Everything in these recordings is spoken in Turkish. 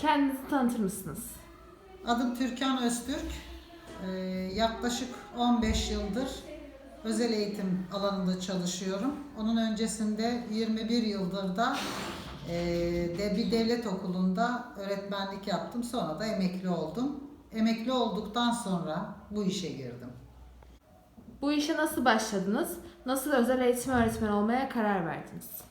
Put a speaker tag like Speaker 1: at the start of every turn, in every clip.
Speaker 1: Kendinizi tanıtır mısınız?
Speaker 2: Adım Türkan Öztürk. Ee, yaklaşık 15 yıldır özel eğitim alanında çalışıyorum. Onun öncesinde 21 yıldır da e, de bir devlet okulunda öğretmenlik yaptım. Sonra da emekli oldum. Emekli olduktan sonra bu işe girdim.
Speaker 1: Bu işe nasıl başladınız? Nasıl özel eğitim öğretmeni olmaya karar verdiniz?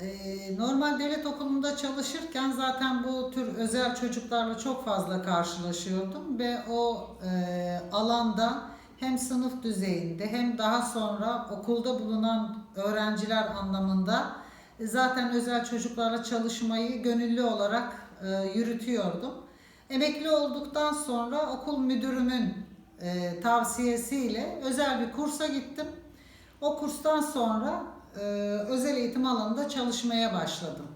Speaker 2: Ee, normal devlet okulunda çalışırken zaten bu tür özel çocuklarla çok fazla karşılaşıyordum ve o e, alanda hem sınıf düzeyinde hem daha sonra okulda bulunan öğrenciler anlamında e, zaten özel çocuklarla çalışmayı gönüllü olarak e, yürütüyordum. Emekli olduktan sonra okul müdürümün e, tavsiyesiyle özel bir kursa gittim. O kurstan sonra e, özel eğitim alanında çalışmaya başladım.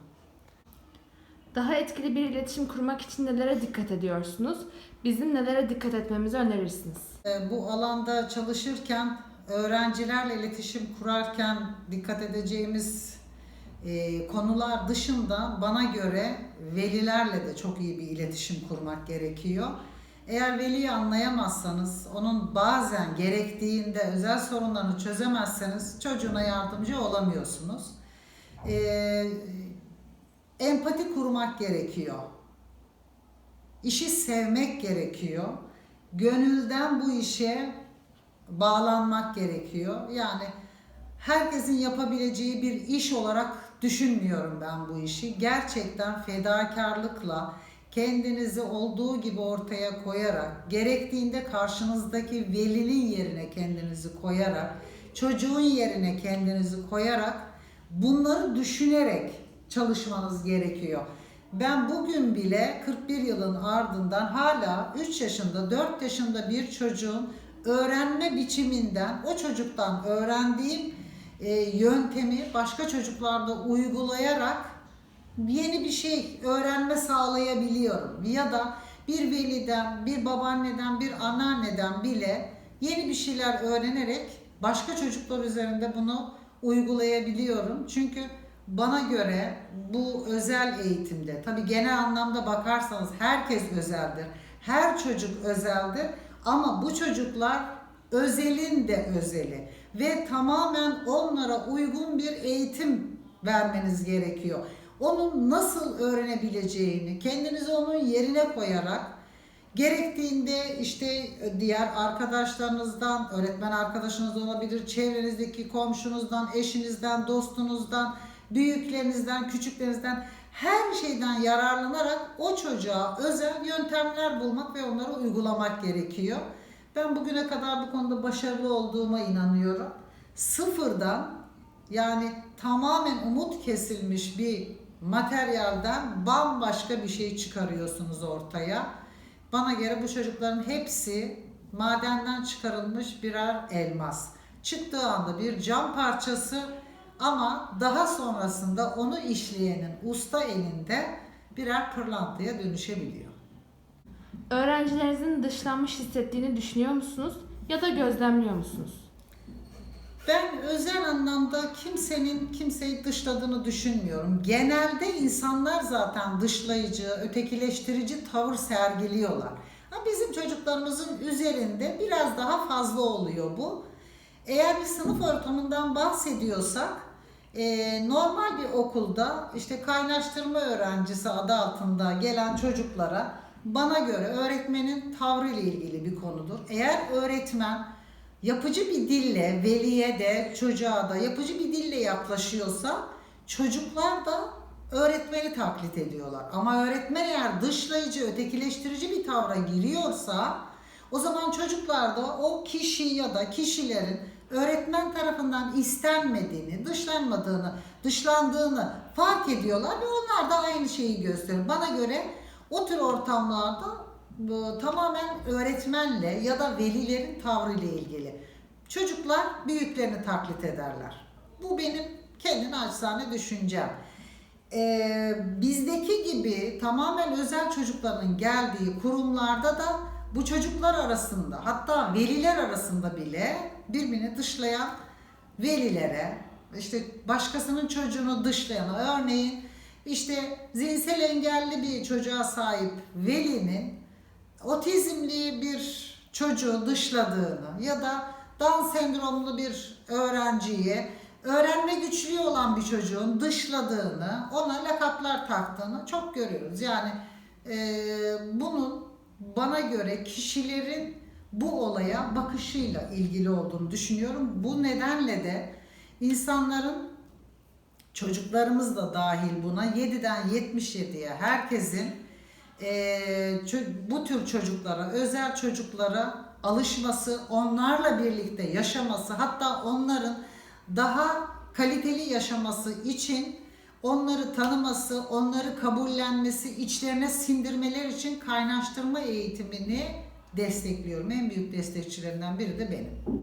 Speaker 1: Daha etkili bir iletişim kurmak için nelere dikkat ediyorsunuz? Bizim nelere dikkat etmemizi önerirsiniz?
Speaker 2: E, bu alanda çalışırken öğrencilerle iletişim kurarken dikkat edeceğimiz e, konular dışında bana göre velilerle de çok iyi bir iletişim kurmak gerekiyor. Eğer veliyi anlayamazsanız, onun bazen gerektiğinde özel sorunlarını çözemezseniz çocuğuna yardımcı olamıyorsunuz. E, empati kurmak gerekiyor. İşi sevmek gerekiyor. Gönülden bu işe bağlanmak gerekiyor. Yani herkesin yapabileceği bir iş olarak düşünmüyorum ben bu işi. Gerçekten fedakarlıkla kendinizi olduğu gibi ortaya koyarak, gerektiğinde karşınızdaki velinin yerine kendinizi koyarak, çocuğun yerine kendinizi koyarak bunları düşünerek çalışmanız gerekiyor. Ben bugün bile 41 yılın ardından hala 3 yaşında, 4 yaşında bir çocuğun öğrenme biçiminden, o çocuktan öğrendiğim e, yöntemi başka çocuklarda uygulayarak yeni bir şey öğrenme sağlayabiliyorum. Ya da bir veliden, bir babaanneden, bir anneanneden bile yeni bir şeyler öğrenerek başka çocuklar üzerinde bunu uygulayabiliyorum. Çünkü bana göre bu özel eğitimde, tabii genel anlamda bakarsanız herkes özeldir. Her çocuk özeldir ama bu çocuklar özelin de özeli ve tamamen onlara uygun bir eğitim vermeniz gerekiyor. Onun nasıl öğrenebileceğini, kendinizi onun yerine koyarak Gerektiğinde işte diğer arkadaşlarınızdan, öğretmen arkadaşınız olabilir, çevrenizdeki komşunuzdan, eşinizden, dostunuzdan, büyüklerinizden, küçüklerinizden her şeyden yararlanarak o çocuğa özel yöntemler bulmak ve onları uygulamak gerekiyor. Ben bugüne kadar bu konuda başarılı olduğuma inanıyorum. Sıfırdan yani tamamen umut kesilmiş bir materyalden bambaşka bir şey çıkarıyorsunuz ortaya. Bana göre bu çocukların hepsi madenden çıkarılmış birer elmas. Çıktığı anda bir cam parçası ama daha sonrasında onu işleyenin usta elinde birer pırlantaya dönüşebiliyor.
Speaker 1: Öğrencilerinizin dışlanmış hissettiğini düşünüyor musunuz? Ya da gözlemliyor musunuz?
Speaker 2: Ben özel anlamda kimsenin kimseyi dışladığını düşünmüyorum. Genelde insanlar zaten dışlayıcı, ötekileştirici tavır sergiliyorlar. Ama bizim çocuklarımızın üzerinde biraz daha fazla oluyor bu. Eğer bir sınıf ortamından bahsediyorsak, e, normal bir okulda işte kaynaştırma öğrencisi adı altında gelen çocuklara bana göre öğretmenin tavrı ile ilgili bir konudur. Eğer öğretmen yapıcı bir dille veliye de çocuğa da yapıcı bir dille yaklaşıyorsa çocuklar da öğretmeni taklit ediyorlar. Ama öğretmen eğer dışlayıcı, ötekileştirici bir tavra giriyorsa o zaman çocuklar da o kişi ya da kişilerin öğretmen tarafından istenmediğini, dışlanmadığını, dışlandığını fark ediyorlar ve onlar da aynı şeyi gösteriyor. Bana göre o tür ortamlarda bu tamamen öğretmenle ya da velilerin tavrıyla ilgili. Çocuklar büyüklerini taklit ederler. Bu benim kendi naçizane düşüncem. Ee, bizdeki gibi tamamen özel çocukların geldiği kurumlarda da bu çocuklar arasında hatta veliler arasında bile birbirini dışlayan velilere işte başkasının çocuğunu dışlayan örneğin işte zihinsel engelli bir çocuğa sahip velinin otizmli bir çocuğu dışladığını ya da Down sendromlu bir öğrenciye öğrenme güçlüğü olan bir çocuğun dışladığını, ona lakaplar taktığını çok görüyoruz. Yani eee, bunun bana göre kişilerin bu olaya bakışıyla ilgili olduğunu düşünüyorum. Bu nedenle de insanların çocuklarımız da dahil buna 7'den 77'ye herkesin çö- bu tür çocuklara, özel çocuklara alışması, onlarla birlikte yaşaması, hatta onların daha kaliteli yaşaması için onları tanıması, onları kabullenmesi, içlerine sindirmeler için kaynaştırma eğitimini destekliyorum. En büyük destekçilerinden biri de benim.